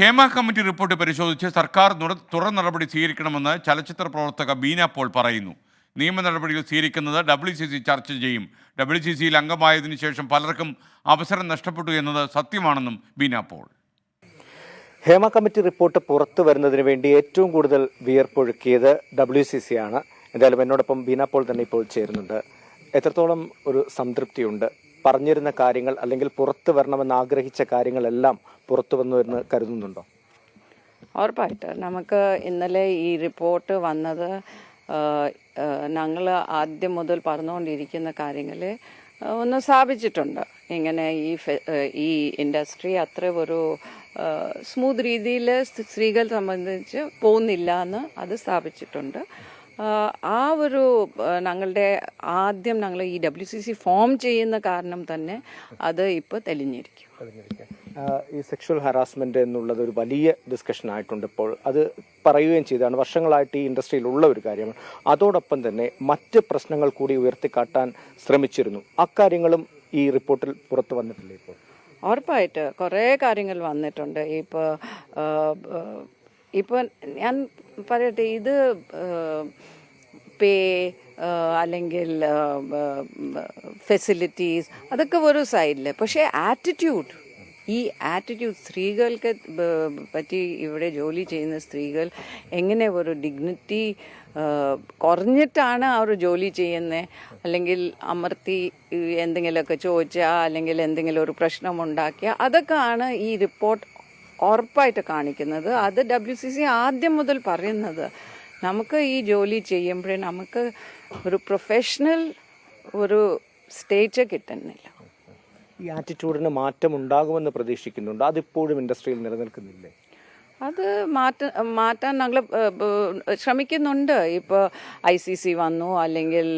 Hema committee report പരിശോധിച്ച് സർക്കാർ തുടർ നടപടി സ്വീകരിക്കണമെന്ന് ചലച്ചിത്ര പ്രവർത്തക ബീന പോൾ പറയുന്നു. നിയമ നടപടികൾ സ്വീകരിക്കുന്നത് ഡബ്ല്യു സി സി ചർച്ച ചെയ്യും. ഡബ്ല്യു സി സിയിൽ അംഗമായതിനു ശേഷം പലർക്കും അവസരം നഷ്ടപ്പെട്ടു എന്നത് സത്യമാണെന്നും Beena Paul. Hema committee report പുറത്തു വരുന്നതിന് വേണ്ടി ഏറ്റവും കൂടുതൽ വിയർപ്പൊഴുക്കിയത് ഡബ്ല്യു സി സി ആണ്. എന്തായാലും എന്നോടൊപ്പം ബീന പോൾ തന്നെ ഇപ്പോൾ ചേരുന്നുണ്ട്. എത്രത്തോളം ഒരു സംതൃപ്തിയുണ്ട്? പറഞ്ഞിരുന്ന കാര്യങ്ങൾ അല്ലെങ്കിൽ പുറത്തു വരണമെന്ന് ആഗ്രഹിച്ച കാര്യങ്ങളെല്ലാം പുറത്തു വന്നു എന്ന് കരുതുന്നുണ്ടോ? ഉറപ്പായിട്ട്. നമുക്ക് ഇന്നലെ ഈ റിപ്പോർട്ട് വന്നത് ഞങ്ങൾ ആദ്യം മുതൽ പറഞ്ഞുകൊണ്ടിരിക്കുന്ന കാര്യങ്ങൾ ഒന്ന് സ്ഥാപിച്ചിട്ടുണ്ട്. ഇങ്ങനെ ഈ ഈ ഇൻഡസ്ട്രി അത്ര ഒരു സ്മൂത്ത് രീതിയിൽ സ്ത്രീകൾ സംബന്ധിച്ച് പോകുന്നില്ല എന്ന് അത് സ്ഥാപിച്ചിട്ടുണ്ട്. ആ, ഒരു ഞങ്ങളുടെ ആദ്യം ഞങ്ങൾ ഈ ഡബ്ല്യു സി സി ഫോം ചെയ്യുന്ന കാരണം തന്നെ അത് ഇപ്പോൾ തെളിഞ്ഞിരിക്കും. ഈ സെക്ഷൽ ഹറാസ്മെന്റ് എന്നുള്ളത് ഒരു വലിയ ഡിസ്കഷൻ ആയിട്ടുണ്ട് ഇപ്പോൾ. അത് പറയുകയും ചെയ്താണ്. വർഷങ്ങളായിട്ട് ഈ ഇൻഡസ്ട്രിയിൽ ഉള്ള ഒരു കാര്യമാണ്. അതോടൊപ്പം തന്നെ മറ്റ് പ്രശ്നങ്ങൾ കൂടി ഉയർത്തിക്കാട്ടാൻ ശ്രമിച്ചിരുന്നു. അക്കാര്യങ്ങളും ഈ റിപ്പോർട്ടിൽ പുറത്തു വന്നിട്ടില്ലേ ഇപ്പോൾ? ഉറപ്പായിട്ട് കുറേ കാര്യങ്ങൾ വന്നിട്ടുണ്ട്. ഇപ്പോൾ ഇപ്പോൾ ഞാൻ പറയട്ടെ ഇത് പേ അല്ലെങ്കിൽ ഫെസിലിറ്റീസ് അതൊക്കെ ഒരു സൈഡിൽ. പക്ഷേ ആറ്റിറ്റ്യൂഡ് ഈ ആറ്റിറ്റ്യൂഡ് സ്ത്രീകൾക്ക് പറ്റി ഇവിടെ ജോലി ചെയ്യുന്ന സ്ത്രീകൾ എങ്ങനെ ഒരു ഡിഗ്നിറ്റി കുറഞ്ഞിട്ടാണ് അവർ ജോലി ചെയ്യുന്നത് അല്ലെങ്കിൽ അമർത്തി എന്തെങ്കിലുമൊക്കെ ചോദിച്ചാൽ അല്ലെങ്കിൽ എന്തെങ്കിലും ഒരു പ്രശ്നം ഉണ്ടാക്കിയാൽ അതൊക്കെയാണ് ഈ റിപ്പോർട്ട് ഉറപ്പായിട്ട് കാണിക്കുന്നത്. അത് ഡബ്ല്യു സി സി ആദ്യം മുതൽ പറയുന്നത്. നമുക്ക് ഈ ജോലി ചെയ്യുമ്പോഴേ നമുക്ക് ഒരു പ്രൊഫഷണൽ ഒരു സ്റ്റേജ് കിട്ടുന്നില്ല. ഈ ആറ്റിറ്റ്യൂഡിന് മാറ്റം ഉണ്ടാകുമെന്ന് പ്രതീക്ഷിക്കുന്നുണ്ട്. അതിപ്പോഴും ഇൻഡസ്ട്രിയിൽ നിലനിൽക്കുന്നില്ലേ? അത് മാറ്റ മാറ്റാൻ ഞങ്ങൾ ശ്രമിക്കുന്നുണ്ട്. ഇപ്പോൾ ഐ സി സി വന്നു അല്ലെങ്കിൽ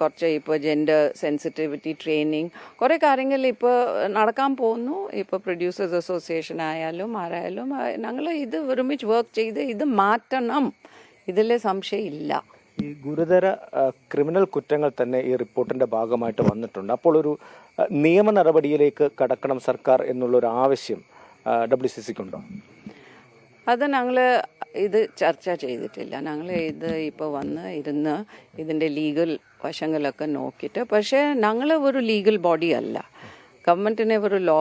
കുറച്ച് ഇപ്പോൾ ജെൻഡർ സെൻസിറ്റിവിറ്റി ട്രെയിനിങ് കുറേ കാര്യങ്ങൾ ഇപ്പോൾ നടക്കാൻ പോകുന്നു ഇപ്പോൾ പ്രൊഡ്യൂസേഴ്സ് അസോസിയേഷൻ ആയാലും ആരായാലും ഞങ്ങൾ ഇത് ഒരുമിച്ച് വർക്ക് ചെയ്ത് ഇത് മാറ്റണം. ഇതിൽ സംശയമില്ല. ഈ ഗുരുതര ക്രിമിനൽ കുറ്റങ്ങൾ തന്നെ ഈ റിപ്പോർട്ടിന്റെ ഭാഗമായിട്ട് വന്നിട്ടുണ്ട്. അപ്പോൾ ഒരു നിയമ നടപടിയിലേക്ക് കടക്കണം സർക്കാർ എന്നുള്ള ഒരു ആവശ്യം ഡബ്ല്യു സി സിക്കുണ്ടോ? അത് ഞങ്ങൾ ഇത് ചർച്ച ചെയ്തിട്ടില്ല. ഞങ്ങൾ ഇത് ഇപ്പോൾ വന്ന് ഇരുന്ന് ഇതിന്റെ ലീഗൽ വശങ്ങളൊക്കെ നോക്കിയിട്ട് പക്ഷേ ഞങ്ങൾ ഒരു ലീഗൽ ബോഡി അല്ല. ഗവൺമെന്റിന് ഒരു ലോ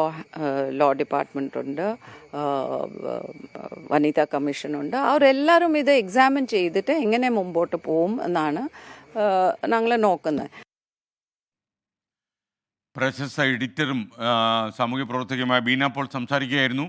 ലോ ഡിപ്പാർട്ട്മെന്റ് ഉണ്ട് വനിതാ കമ്മീഷനുണ്ട് അവരെല്ലാവരും ഇത് എക്സാമിൻ ചെയ്തിട്ട് എങ്ങനെ മുമ്പോട്ട് പോവും എന്നാണ് ഞങ്ങൾ നോക്കുന്നത്. പ്രശസ്ത എഡിറ്ററും സാമൂഹ്യ പ്രവർത്തകയുമായ ബീന പോൾ സംസാരിക്കുകയായിരുന്നു.